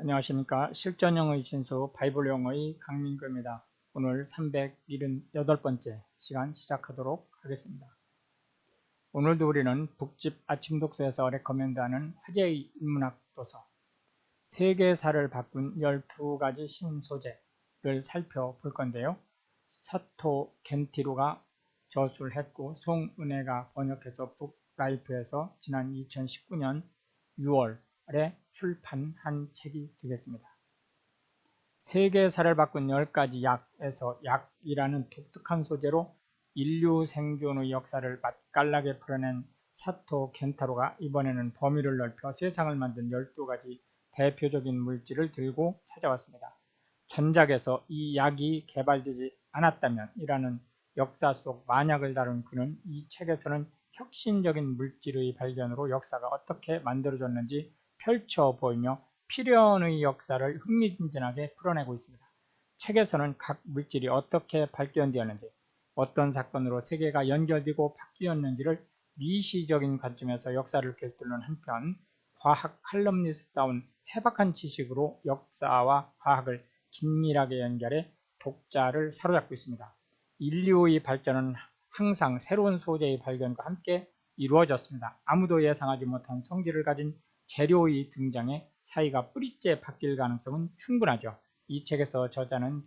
안녕하십니까. 실전영의 진수 바이블 영어의 강민구입니다. 오늘 378번째 시간 시작하도록 하겠습니다. 오늘도 우리는 북집 아침 독서에서 레커멘드하는 화제의 인문학 도서 세계사를 바꾼 12가지 신소재를 살펴볼 건데요. 사토 겐티루가 저술을 했고 송은혜가 번역해서 북라이프에서 지난 2019년 6월에 출판한 책이 되겠습니다. 세계사를 바꾼 10가지 약에서 약이라는 독특한 소재로 인류 생존의 역사를 맛깔나게 풀어낸 사토 켄타로가 이번에는 범위를 넓혀 세상을 만든 12가지 대표적인 물질을 들고 찾아왔습니다. 전작에서 이 약이 개발되지 않았다면 이라는 역사 속 만약을 다룬 그는 이 책에서는 혁신적인 물질의 발견으로 역사가 어떻게 만들어졌는지 펼쳐 보이며 필연의 역사를 흥미진진하게 풀어내고 있습니다. 책에서는 각 물질이 어떻게 발견되었는지, 어떤 사건으로 세계가 연결되고 바뀌었는지를 미시적인 관점에서 역사를 꿰뚫는 한편 과학 칼럼니스트다운 해박한 지식으로 역사와 과학을 긴밀하게 연결해 독자를 사로잡고 있습니다. 인류의 발전은 항상 새로운 소재의 발견과 함께 이루어졌습니다. 아무도 예상하지 못한 성질을 가진 재료의 등장에 사이가 뿌리째 바뀔 가능성은 충분하죠. 이 책에서 저자는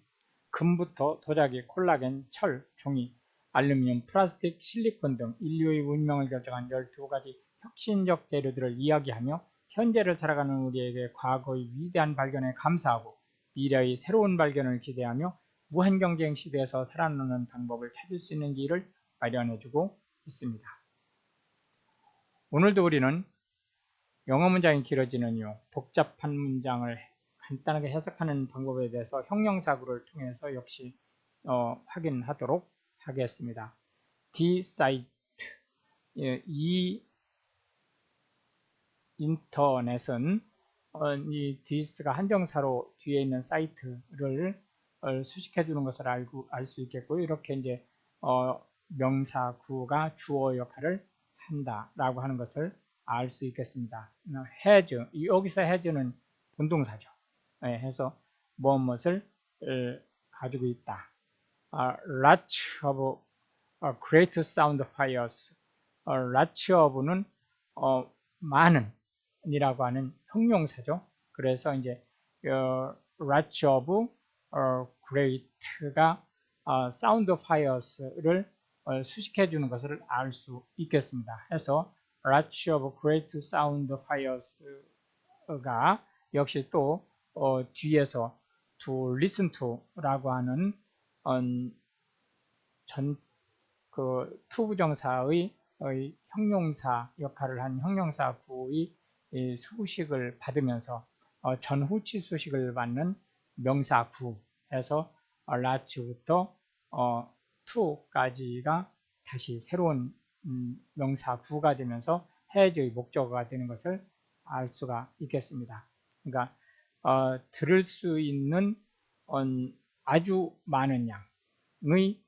금부터 도자기, 콜라겐, 철, 종이, 알루미늄, 플라스틱, 실리콘 등 인류의 운명을 결정한 12가지 혁신적 재료들을 이야기하며 현재를 살아가는 우리에게 과거의 위대한 발견에 감사하고 미래의 새로운 발견을 기대하며 무한 경쟁 시대에서 살아남는 방법을 찾을 수 있는 길을 마련해주고 있습니다. 오늘도 우리는 영어 문장이 길어지는 이유, 복잡한 문장을 간단하게 해석하는 방법에 대해서 형용사구를 통해서 역시 어, 확인하도록 하겠습니다. decite 예, 이 인터넷은 어, 이 this가 한정사로 뒤에 있는 사이트를 어, 수식해 주는 것을 알고 알 수 있겠고요. 이렇게 이제 어, 명사구가 주어 역할을 한다라고 하는 것을 알 수 있겠습니다. has 여기서 has는 분동사죠. 네, 해서 무엇을 가지고 있다. Uh, lots of uh, great sound fires. Uh, lots of는 어, 많은 이라고 하는 형용사죠. 그래서 이제 어, lots of 어, great가 어, sound fires를 어, 수식해 주는 것을 알 수 있겠습니다. 해서 Rush of Great Sound Fires가 역시 또 어, 뒤에서 to listen to라고 하는 음, 전, 그 투부정사의 형용사 역할을 한 형용사 구의 수식을 받으면서 어, 전후치 수식을 받는 명사 구에서 라츠부터 어, to까지가 다시 새로운 음, 명사 구가 되면서 해제의 목적어가 되는 것을 알 수가 있겠습니다. 그러니까 어, 들을 수 있는 어, 아주 많은 양의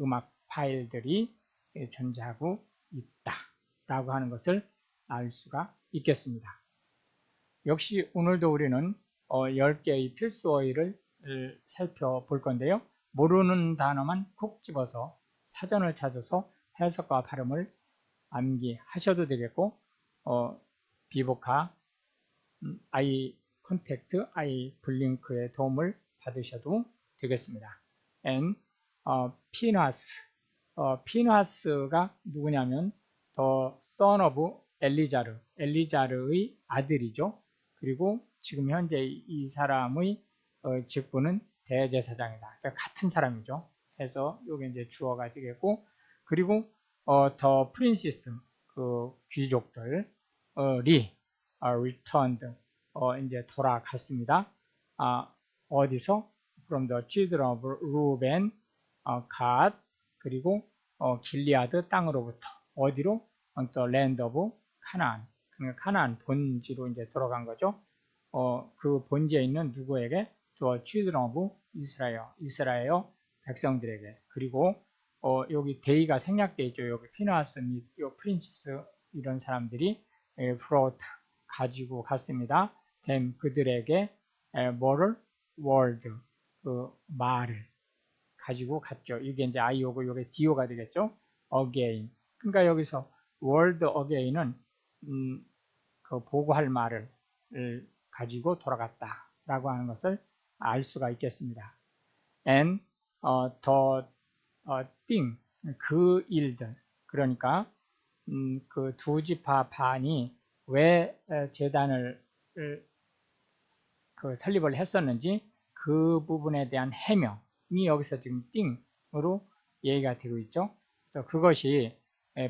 음악 파일들이 존재하고 있다 라고 하는 것을 알 수가 있겠습니다. 역시 오늘도 우리는 어, 10개의 필수어휘를 살펴볼 건데요. 모르는 단어만 콕 집어서 사전을 찾아서 해석과 발음을 암기하셔도 되겠고 어, 비보카, 음, 아이 컨택트, 아이 블링크의 도움을 받으셔도 되겠습니다. and 어, 피나스, 어, 피나스가 누구냐면 더 son of 엘리자르, 엘리자르의 아들이죠. 그리고 지금 현재 이 사람의 어, 직분은 대제사장이다. 그러니까 같은 사람이죠. 해서 요게 이제 주어가 되겠고 그리고 어, 더 프린시스 그 귀족들이 어, returned 어, 이제 돌아갔습니다. 아, 어디서? From the children of Reuben 어, 갓 그리고 어, 길리아드 땅으로부터 어디로? The land of Canaan. 그러니까 카나안 본지로 이제 돌아간 거죠. 어, 그 본지에 있는 누구에게? The children of Israel 이스라엘 백성들에게 그리고 어, 여기 데이가 생략되어 있죠. 여기 피나스 및 프린시스 이런 사람들이 예, 프로트 가지고 갔습니다. them 그들에게 에, 뭐를 word 그 말을 가지고 갔죠. 이게 이제 i오고 이게 do가 되겠죠. again. 그러니까 여기서 word again은 음, 그 보고할 말을 가지고 돌아갔다라고 하는 것을 알 수가 있겠습니다. and 어, the 어, thing 그 일들 그러니까 음, 그 두 지파 반이 왜 재단을 그 설립을 했었는지 그 부분에 대한 해명이 여기서 지금 띵으로 얘기가 되고 있죠. 그래서 그것이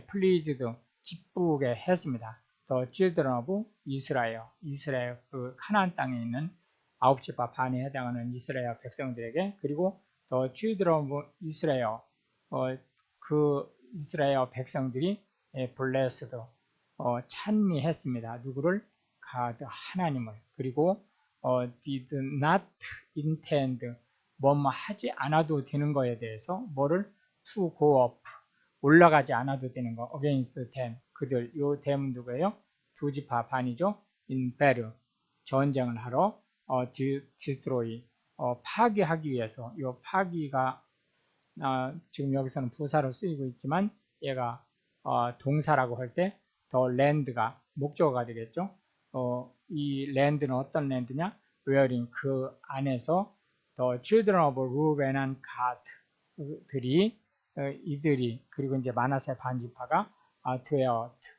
플리즈도 기쁘게 했습니다. 더 of 이스라엘, 이스라엘 그 카나안 땅에 있는 아홉 지파 반에 해당하는 이스라엘 백성들에게 그리고 더 children of 이스라엘 어, 그 이스라엘 백성들이 블레스드 어, 찬미했습니다. 누구를? 가드 하나님을 그리고 어, did not intend 뭐뭐 하지 않아도 되는 거에 대해서 뭐를 to go up 올라가지 않아도 되는 거 against them 그들 요 대문 누구예요? 두 지파 반이죠. in battle 전쟁을 하러 어, destroy 어, 파괴하기 위해서 요 파기가 어, 지금 여기서는 부사로 쓰이고 있지만 얘가 어, 동사라고 할 때 더 랜드가 목적어가 되겠죠. 어, 이 랜드는 어떤 랜드냐? wherein 그 안에서 더 children of Reuben and Gad들이 어, 이들이 그리고 이제 마나세 반지파가 아, dwelt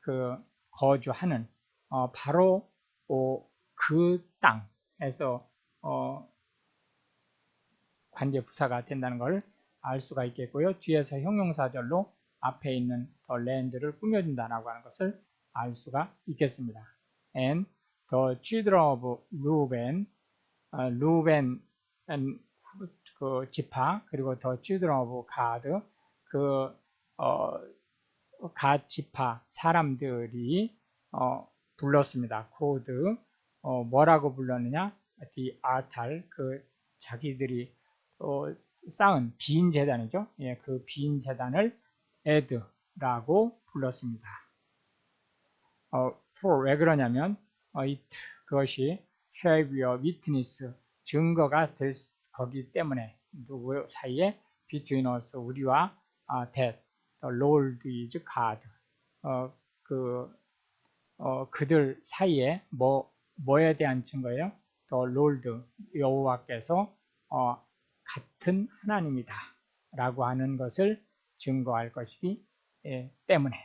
그 거주하는 어, 바로 어, 그 땅에서 어, 관계 부사가 된다는 걸 알 수가 있겠고요. 뒤에서 형용사절로 앞에 있는 더 랜드를 꾸며준다라고 하는 것을 알 수가 있겠습니다. And the children of Reuben, 어, Reuben 그 지파 그리고 the children of Gad 그 어, 갓 지파 사람들이 어, 불렀습니다. 코드 어, 뭐라고 불렀느냐? altar 그 자기들이 어, 쌓은 빈 재단이죠. 예, 그빈 재단을 에드라고 불렀습니다. 어, for 왜 그러냐면 어, it 그것이 have your witness 증거가 될 거기 때문에 누구 사이에 between us 우리와 아, that the Lord is God 어, 그 어, 그들 사이에 뭐 뭐에 대한 증거예요? The Lord 여호와께서 어, 같은 하나님이다 라고 하는 것을 증거할 것이기 예, 때문에.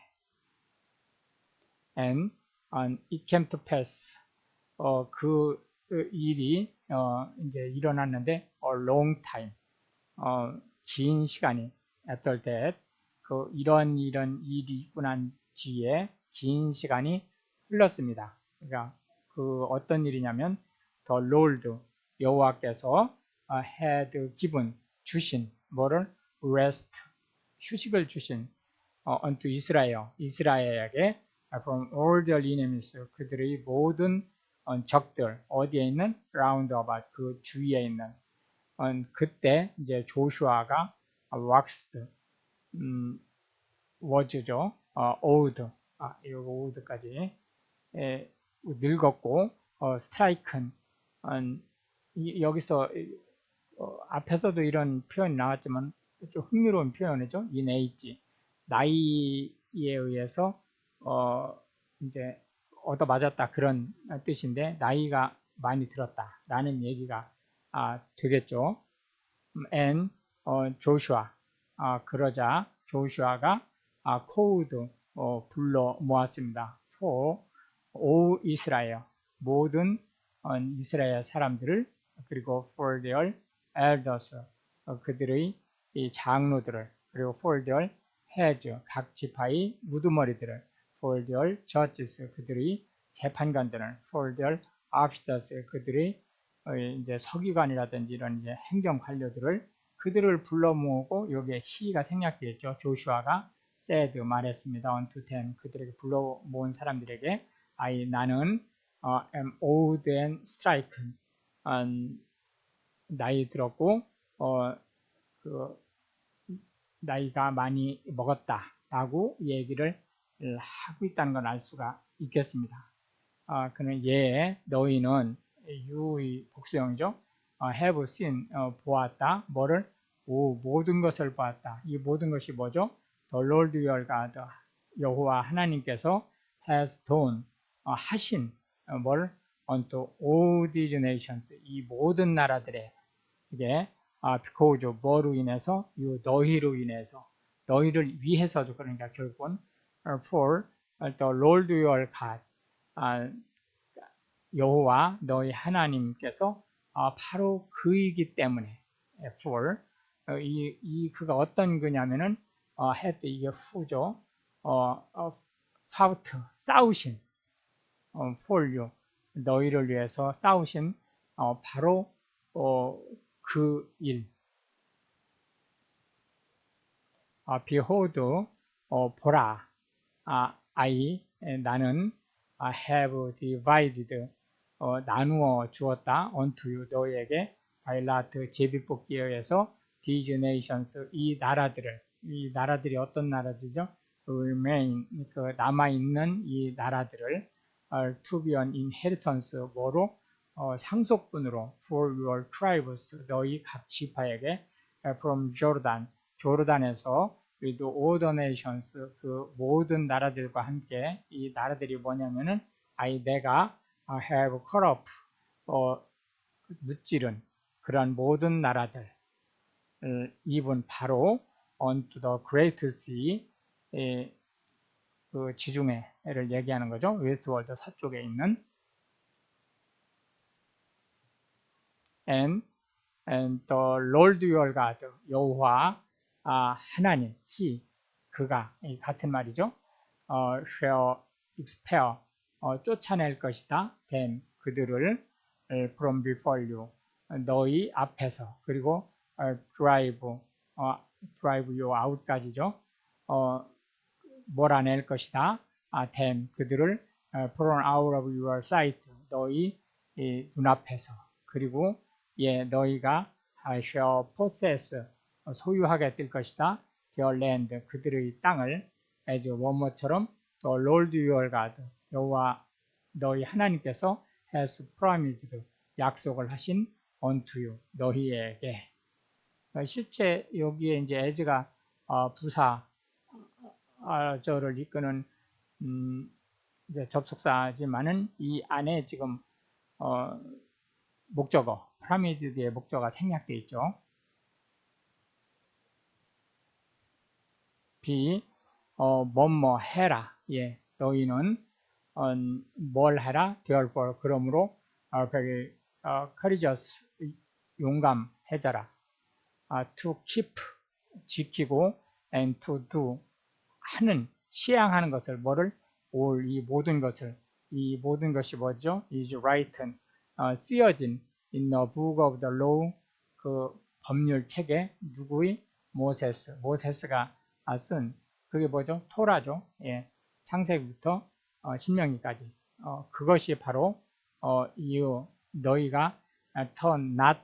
And it came to pass. 어, 그, 그 일이 어, 이제 일어났는데 a long time. 어, 긴 시간이 after that. 그 이런 이런 일이 있고 난 뒤에 긴 시간이 흘렀습니다. 그러니까 그 어떤 일이냐면 the Lord 여호와께서 had given 주신 뭐를 rest 휴식을 주신 어, unto 이스라엘 이스라엘에게 from all their enemies 그들의 모든 어, 적들 어디에 있는? round about 그 주위에 있는. 어, 그때 이제 조슈아가 waxed 음, was죠. 어, old 아 이거 old까지 에, 늙었고 어, striken. 어, 이, 여기서 어, 앞에서도 이런 표현이 나왔지만 좀 흥미로운 표현이죠. in age 나이에 의해서 어, 이제 얻어 맞았다 그런 뜻인데 나이가 많이 들었다 라는 얘기가 아, 되겠죠. and 어, 조슈아 아, 그러자 조슈아가 아, 코우드 어, 불러 모았습니다. for all 이스라엘 모든 어, 이스라엘 사람들을 그리고 for their elders 어, 그들의 이 장로들을 그리고 their heads 각 지파의 무두머리들을 their judges 그들의 재판관들을 their officers 그들의 어, 이제 서기관이라든지 이런 이제 행정 관료들을 그들을 불러 모으고 여기에 he가 생략되어 죠. 조슈아가 said 말했습니다. unto them 그들에게 불러 모은 사람들에게 I 나는 어, am old and stricken 음, 나이 들었고 어, 그 나이가 많이 먹었다라고 얘기를 하고 있다는 걸 알 수가 있겠습니다. 아, 그는 예, 너희는 you의 복수형이죠. 어, have seen 어, 보았다. 뭐를? 오, 모든 것을 보았다. 이 모든 것이 뭐죠? The Lord your God 여호와 하나님께서 has done 어, 하신 어, 뭘 unto all these nations 이 모든 나라들의 이게 아, because 뭐로 인해서 이 너희로 인해서 너희를 위해서도 그러니까 결국은 uh, for the Lord your God 아, 여호와 너희 하나님께서 아, 바로 그이기 때문에 for 어, 이, 이 그가 어떤 그냐면은 어, had 이게 후죠. 어, 어, fought 싸우신 어, for you 너희를 위해서 싸우신 어, 바로 어, 그 일. 아, behold, 어, 보라. 아, I, 나는 아, have divided, 어, 나누어 주었다. unto you, 너희에게 by lot, 제비뽑기에 의해서 these nations, 이 나라들을, 이 나라들이 어떤 나라들이죠? remain, 그 남아있는 이 나라들을 uh, to be an inheritance, 뭐로? 어, 상속분으로 for your tribes, 너희 각 지파에게 from Jordan, 조르단에서 with all the nations, 그 모든 나라들과 함께 이 나라들이 뭐냐면은 I 내가 have cut off, 어, 무찌른 그런 모든 나라들 입은 바로 onto the great sea, 에, 그 지중해를 얘기하는 거죠. 웨스트월드 서쪽에 있는 and and the Lord your God 여호와 아, 하나님 He 그가 이 같은 말이죠. 어, shall expel 어, 쫓아낼 것이다. them 그들을 from before you 너희 앞에서 그리고 어, drive 어, drive you out까지죠. 어, 몰아낼 것이다. 아, them 그들을 from out of your sight 너희 눈앞에서 그리고 예, 너희가 shall possess 소유하게 될 것이다. their land 그들의 땅을 as 원어처럼 the Lord your God 여호와 너희 하나님께서 has promised 약속을 하신 unto you 너희에게 실제 여기에 이제 as가 어, 부사 어, 저를 이끄는 음, 접속사지만은 이 안에 지금 어, 목적어 프라미드의 목적어가 생략되어 있죠. B 어, 뭐뭐 해라. 예, 너희는 어, 뭘 해라? therefore 그러므로 어, very 어, courageous 용감해져라. 아, to keep 지키고 and to do 하는 시행하는 것을 뭐를 all 이 모든 것을 이 모든 것이 뭐죠? is 어, 쓰여진 in the book of the law 그 법률 책에 누구의 모세스 모세스가 쓴 그게 뭐죠? 토라죠. 예, 창세기부터 어, 신명기까지 어, 그것이 바로 어, 이유 너희가 turn not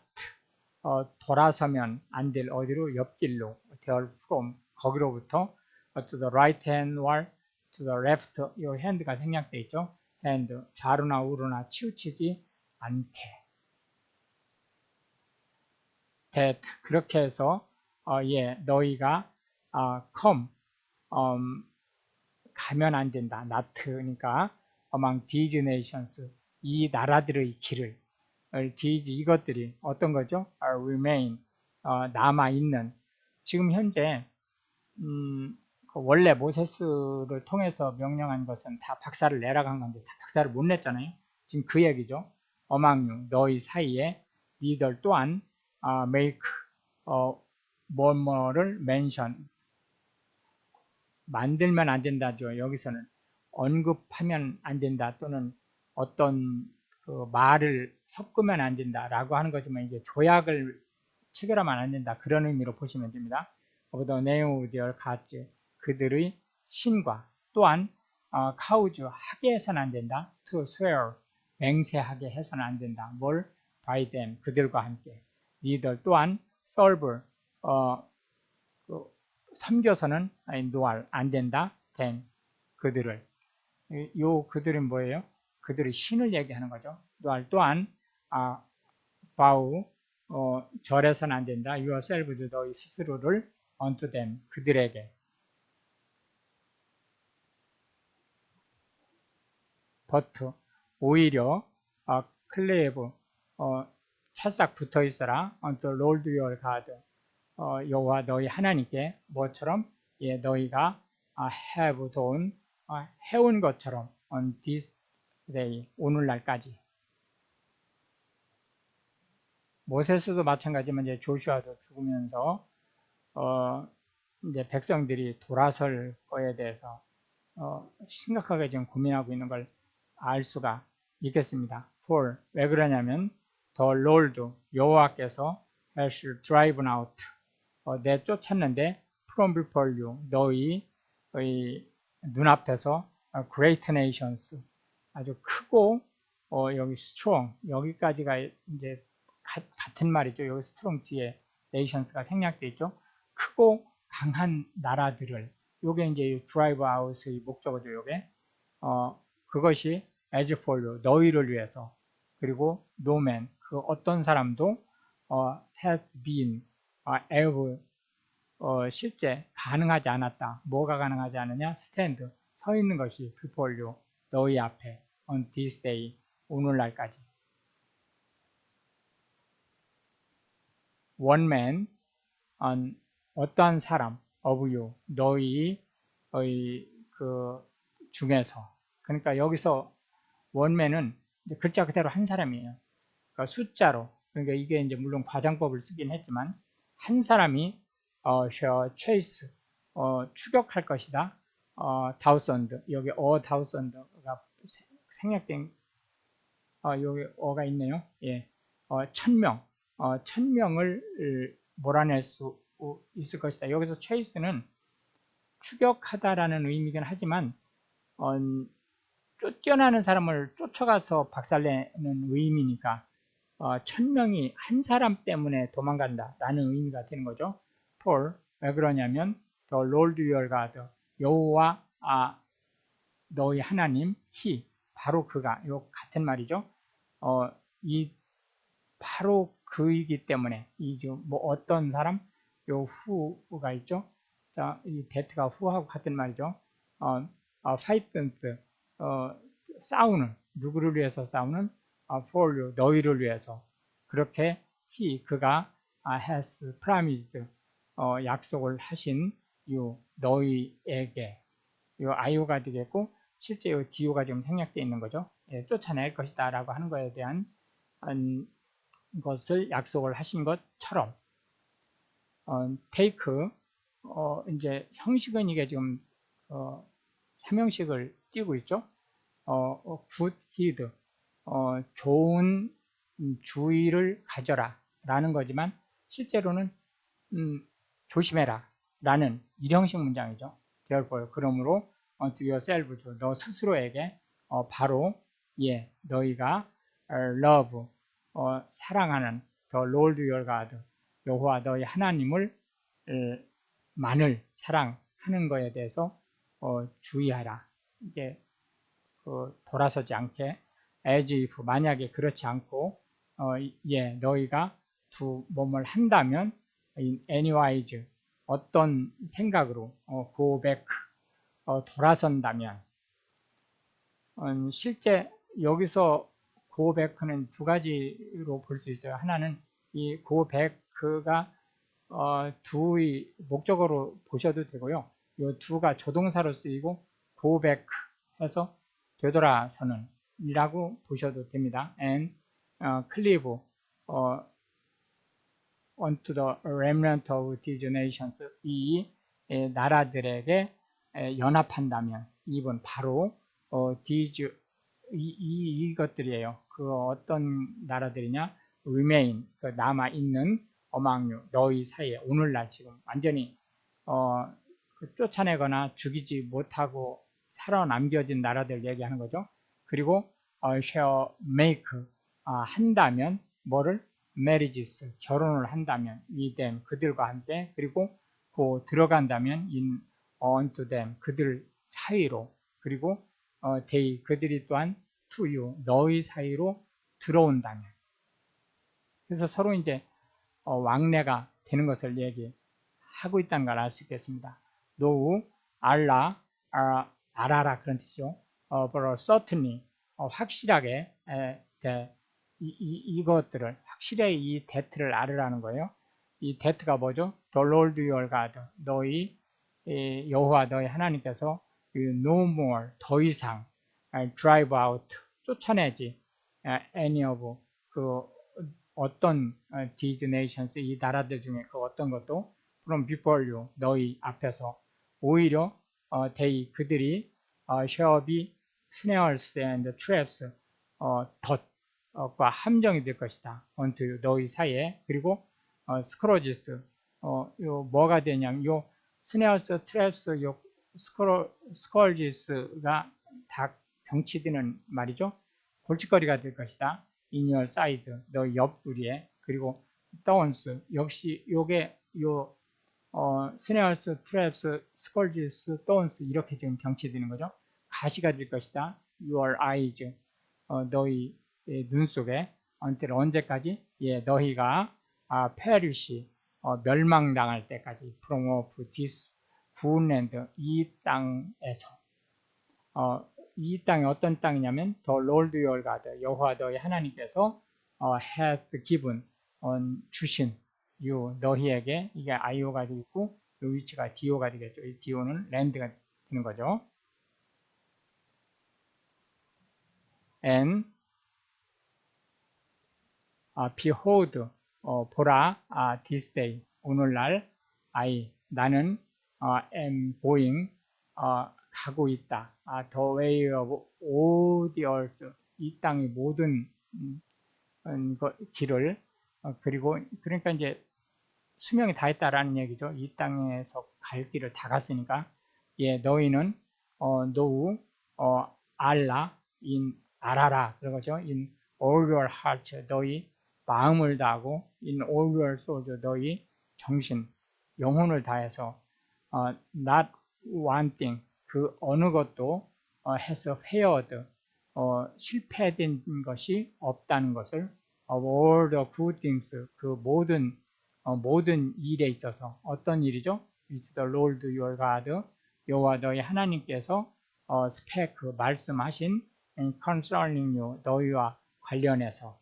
어, 돌아서면 안 될 어디로 옆길로 their from 거기로부터 to the right hand or to the left 이 hand가 생략되어 있죠. hand 좌로나 우로나 치우치지 않게 that 그렇게 해서 어, 예 너희가 어, come um, 가면 안 된다. not 그러니까 among these nations 이 나라들의 길을 these 이것들이 어떤 거죠? are remain 어, 남아 있는 지금 현재 음, 그 원래 모세스를 통해서 명령한 것은 다 박사를 내라고 한 건데 다 박사를 못 냈잖아요. 지금 그 얘기죠. 어망류 너희 사이에 니들 또한 어, make 어, 뭐뭐를 mention 만들면 안 된다죠. 여기서는 언급하면 안 된다 또는 어떤 그 말을 섞으면 안 된다라고 하는 거지만 이제 조약을 체결하면 안 된다 그런 의미로 보시면 됩니다. of their gods 그들의 신과 또한 어, 카우즈 하게 해서는 안 된다. to swear 맹세하게 해서는 안 된다. 뭘 by them 그들과 함께 니들 또한 serve 어, 그, 섬겨서는 노알 안 된다. them 그들을 요 그들은 뭐예요? 그들의 신을 얘기하는 거죠. 또한 또한 아, vow 어, 절해서는 안 된다. yourself 너희 스스로를 unto them 그들에게 but 오히려 어, 클레이브 어, 찰싹 붙어 있어라. unto Lord your God 어, 여호와 너희 하나님께 뭐처럼 예, 너희가 아, have 돈 아, 해온 것처럼 on this day 오늘날까지. 모세스도 마찬가지지만 이제 조슈아도 죽으면서 어, 이제 백성들이 돌아설 거에 대해서 어, 심각하게 지금 고민하고 있는 걸 알 수가 있겠습니다. for 왜 그러냐면 the Lord 여호와께서 has driven out 어, 내 쫓았는데 from before you 너희의 눈앞에서 great nations 아주 크고 어, 여기 strong 여기까지가 이제 가, 같은 말이죠. 여기 strong 뒤에 nations가 생략되어 있죠. 크고 강한 나라들을 요게 이제 drive out의 목적어죠. 요게 어, 그것이 as for you 너희를 위해서 그리고 no man 그 어떤 사람도 어, have been 어, ever 어, 실제 가능하지 않았다. 뭐가 가능하지 않느냐? stand 서 있는 것이 before you 너희 앞에 on this day 오늘날까지 one man on 어떠한 사람 of you 너희의 그 중에서 그러니까 여기서 원맨은 글자 그대로 한 사람이에요. 그러니까 숫자로 그러니까 이게 이제 물론 과장법을 쓰긴 했지만 한 사람이 어, chase 어, 추격할 것이다. 어, 다우선드 여기 어 다우선드가 생략된 어, 여기 어가 있네요. 예, 어, 천명 어, 천명을 몰아낼 수 있을 것이다. 여기서 chase는 추격하다라는 의미긴 하지만 어, 쫓겨나는 사람을 쫓아가서 박살내는 의미니까 어, 천명이 한 사람 때문에 도망간다 라는 의미가 되는 거죠. 폴, 왜 그러냐면 The Lord 여호와 아, 너희 하나님, He, 바로 그가, 요 같은 말이죠. 어, 이 바로 그이기 때문에 이뭐 어떤 사람, 요 후가 있죠. 자, 이 데트가 후하고 같은 말이죠. 어, 어, 파이트트 어, 싸우는 누구를 위해서 싸우는? 어, for you 너희를 위해서. 그렇게 he 그가 uh, has promised 어, 약속을 하신 you 너희에게. 요 아이오가 되겠고 실제 요 디오가 지금 생략되어 있는 거죠. 예, 쫓아낼 것이다 라고 하는 것에 대한 음, 것을 약속을 하신 것처럼. 어, take 어, 이제 형식은 이게 지금 어, 삼형식을 띄고 있죠. 어, good heed, 어, 좋은 주의를 가져라 라는 거지만 실제로는 음, 조심해라 라는 일형식 문장이죠. therefore 그러므로 unto yourself 너 스스로에게 어, 바로 예 너희가 love 어, 사랑하는 the Lord your God 여호와 너희 하나님을 만을 사랑하는 것에 대해서 어, 주의하라. 이게 그 돌아서지 않게 as if 만약에 그렇지 않고 어, 예 너희가 두 몸을 한다면 in anyways 어떤 생각으로 어, go back 어, 돌아선다면 음, 실제 여기서 go back는 두 가지로 볼 수 있어요. 하나는 이 go back가 어, 두의 목적어로 보셔도 되고요. 이 두가 조동사로 쓰이고 back 해서 되돌아서는 이라고 보셔도 됩니다. and 어, cleave 어, unto the remnant of these nations 이 에, 나라들에게 에, 연합한다면 이번 바로 어, these 이, 이, 이 것들이에요. 그 어떤 나라들이냐 remain 그 남아 있는 어망류 너희 사이에 오늘날 지금 완전히 어, 그 쫓아내거나 죽이지 못하고 살아남겨진 나라들 얘기하는 거죠. 그리고 어, shall make 아, 한다면 뭐를 marriages 결혼을 한다면 이 them 그들과 함께 그리고 그 들어간다면 in unto them 그들 사이로 그리고 어, they 그들이 또한 into you 너희 사이로 들어온다면 그래서 서로 이제 어, 왕래가 되는 것을 얘기하고 있다는 걸 알 수 있겠습니다. 노우 알라 아, 알아라 그런 뜻이죠. 어, but certainly 어, 확실하게 에, 대, 이, 이, 이것들을 확실하게 이 데트를 알으라는 거예요. 이 데트가 뭐죠? The Lord your God 너희 이, 여호와 너희 하나님께서 그 no more 더 이상 아, drive out 쫓아내지 아, any of 그 어떤 어, these nations 이 나라들 중에 그 어떤 것도 from before you 너희 앞에서 오히려 어, they 그들이 어, shall be snares and traps 어, 덫과 함정이 될 것이다. unto 너희 사이에 그리고 어, 스크로지스 어, 요 뭐가 되냐면 요 스네어스, 트랩스, 요 스컬지스가 다 병치드는 말이죠. 골칫거리가 될 것이다. in your side, 너 옆구리에 그리고 thorns 역시 요게 요 어, 스네어스, 트랩스, 스컬지스, thorns 이렇게 지금 병치드는 거죠. 가시가 될 것이다. your eyes 어, 너희 눈 속에 until 언제까지? 예, 너희가 아, 페리시 어, 멸망당할 때까지 from of this good 이 땅에서 어, 이 땅이 어떤 땅이냐면 Lord your God 여호와 너희 하나님께서 어, hath given on 주신 you 너희에게 이게 되어 있고 이 위치가 do가 되겠죠. 이 do는 land가 되는 거죠. and 아, behold 어, 보라 아, this day 오늘날 I 나는 어, am going 어, 가고 있다. 아, the way of all the earth 이 땅의 모든 음, 음, 그 길을 어, 그리고 그러니까 이제 수명이 다 했다라는 얘기죠. 이 땅에서 갈 길을 다 갔으니까 예 너희는 어, 노우 어, 알라 인 알아라 그러죠. in all your heart 너희 마음을 다하고 in all your soul 너희 정신, 영혼을 다해서 어, not one thing 그 어느 것도 어, has failed 어, 실패된 것이 없다는 것을 of all the good things 그 모든 어, 모든 일에 있어서 어떤 일이죠? With the Lord your God. 여호와 너희 하나님께서 어, 스펙 말씀하신 concerning you 너희와 관련해서.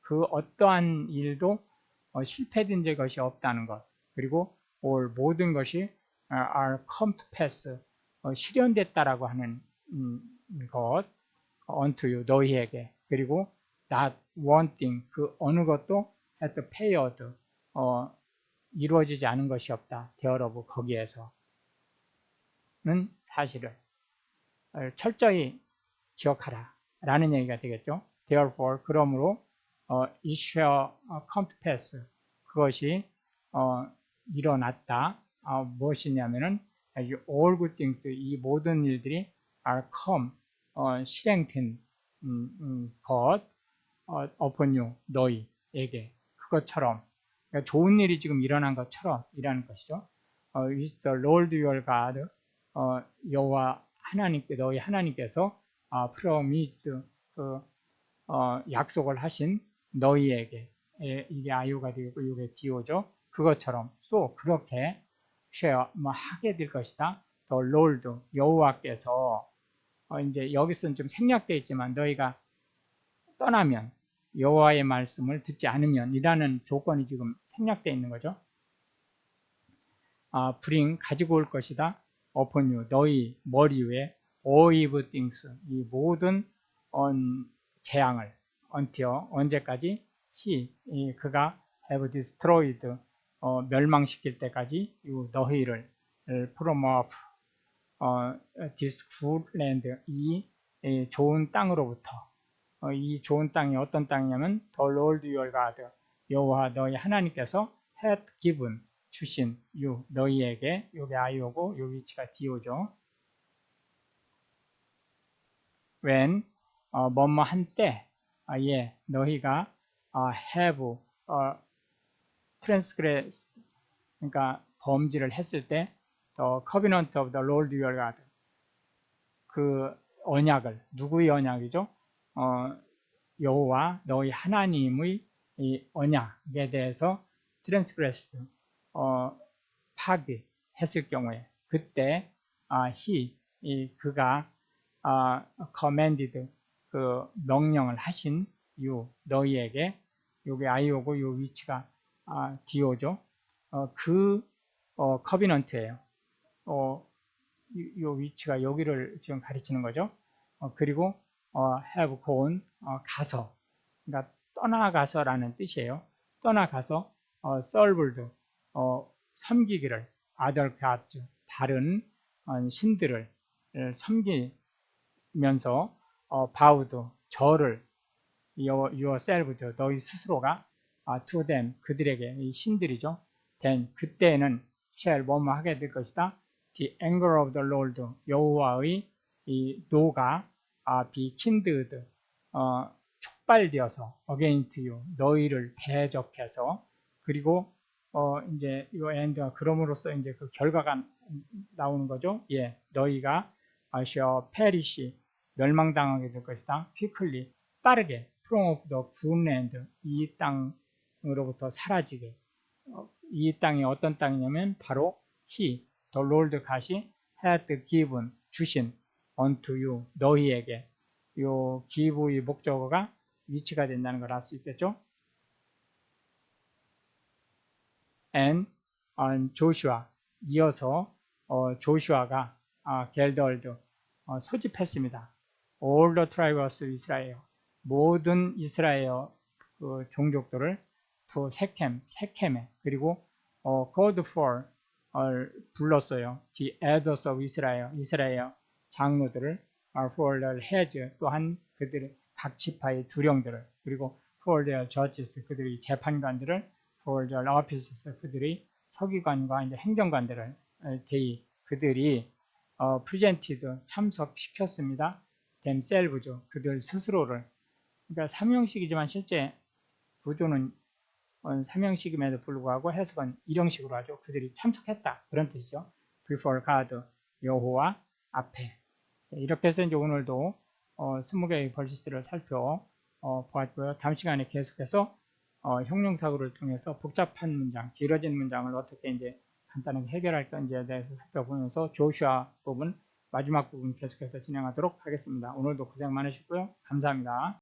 그 어떠한 일도 어, 실패된 것이 없다는 것. 그리고 all 모든 것이 are come to pass 어, 실현됐다라고 하는 음, 것 unto you 너희에게. 그리고 not one thing 그 어느 것도 at the paid 어, 이루어지지 않은 것이 없다. 되어러브 거기에서는 사실을. 철저히 기억하라. 라는 얘기가 되겠죠. Therefore 그러므로 어, it shall come to pass. 그것이 어, 일어났다. 어, 무엇이냐면은 all good things 이 모든 일들이 are come 어, 실행된 음, 음, 것. 어, upon you 너희에게 그것처럼 그러니까 좋은 일이 지금 일어난 것처럼 이라는 것이죠. 어, with the Lord your God 어, 여호와 하나님께 너희 하나님께서 어, promised 그 어, 약속을 하신 너희에게 이게 아유가 되고 이게 디오죠. 그것처럼 또 그렇게 쉐어 뭐 하게 될 것이다. 더 롤드 여호와께서 어 이제 여기서는 좀 생략되어 있지만 너희가 떠나면 여호와의 말씀을 듣지 않으면 이라는 조건이 지금 생략되어 있는 거죠. 아, bring 가지고 올 것이다. upon you 너희 머리 위에 all evil things 이 모든 언 재앙을 until 언제까지 he 그가 have destroyed 어, 멸망시킬 때까지 이 너희를 from off 어, this good land 이, 이 좋은 땅으로부터 어, 이 좋은 땅이 어떤 땅이냐면 the Lord your God 여호와 너희 하나님께서 had given 주신 you 너희에게 요게 아이오고 요 위치가 디오죠. when 어, 뭐뭐 한때 아, 예, 너희가 아, have 어, transgress 그러니까 범죄를 했을 때 the covenant of the Lord your God 그 언약을 누구의 언약이죠? 어, 여호와 너희 하나님의 이 언약에 대해서 트랜스그레스드 어, 파괴했을 경우에 그때 아, he 이 그가 아, commanded 그 명령을 하신 you 너희에게 요게 i오고 요 위치가 아, do죠. 어, 그 어, 커비넌트예요. 어, 이- 요 위치가 여기를 지금 가리치는 거죠. 어, 그리고 어, have gone 어, 가서 그러니까 떠나가서라는 뜻이에요. 떠나가서 어, served 어, 섬기기를 other gods 다른 어, 신들을 을 섬기면서 어, bowed 절을 your, yourself 너희 스스로가 아, to them 그들에게 이 신들이죠. then 그때는 shall 뭐뭐 하게 될 것이다. the anger of the Lord 여호와의 이 노가 아, kindled 어, 촉발되어서 against you 너희를 대적해서 그리고 어 이제 이 end가 그럼으로써 이제 그 결과가 나오는 거죠. 예, 너희가 아, shall perish 멸망당하게 될 것이다. quickly 빠르게 the good land 이 땅으로부터 사라지게 어, 이 땅이 어떤 땅이냐면 바로 he the Lord 가시 had given 주신 unto you 너희에게 요 give의 목적어가 위치가 된다는 걸 알 수 있겠죠? and on Joshua 이어서 어, 조슈아가 아, 겔덜드 어, 소집했습니다. all the tribes of Israel 모든 이스라엘 그 종족들을 to 세켐 세켐에 그리고 어, called for 을 불렀어요. the elders of Israel 이스라엘 장로들을 for their heads 또한 그들의 각 지파의 두령들을 그리고 their judges 그들의 재판관들을 their officers 그들의 서기관과 이제 행정관들을 어, 대의 그들이 어, presented 참석시켰습니다. themselves죠. 그들 스스로를 그러니까 삼형식이지만 실제 구조는 어, 삼형식임에도 불구하고 해석은 일형식으로 하죠. 그들이 참석했다 그런 뜻이죠. before God 여호와 앞에 네, 이렇게 해서 이제 오늘도 어, 20개의 벌시스를 살펴 어, 보았고요. 다음 시간에 계속해서 어, 형용사구를 통해서 복잡한 문장, 길어진 문장을 어떻게 이제 간단하게 해결할 건지에 대해서 살펴보면서 조슈아 부분, 마지막 부분 계속해서 진행하도록 하겠습니다. 오늘도 고생 많으셨고요. 감사합니다.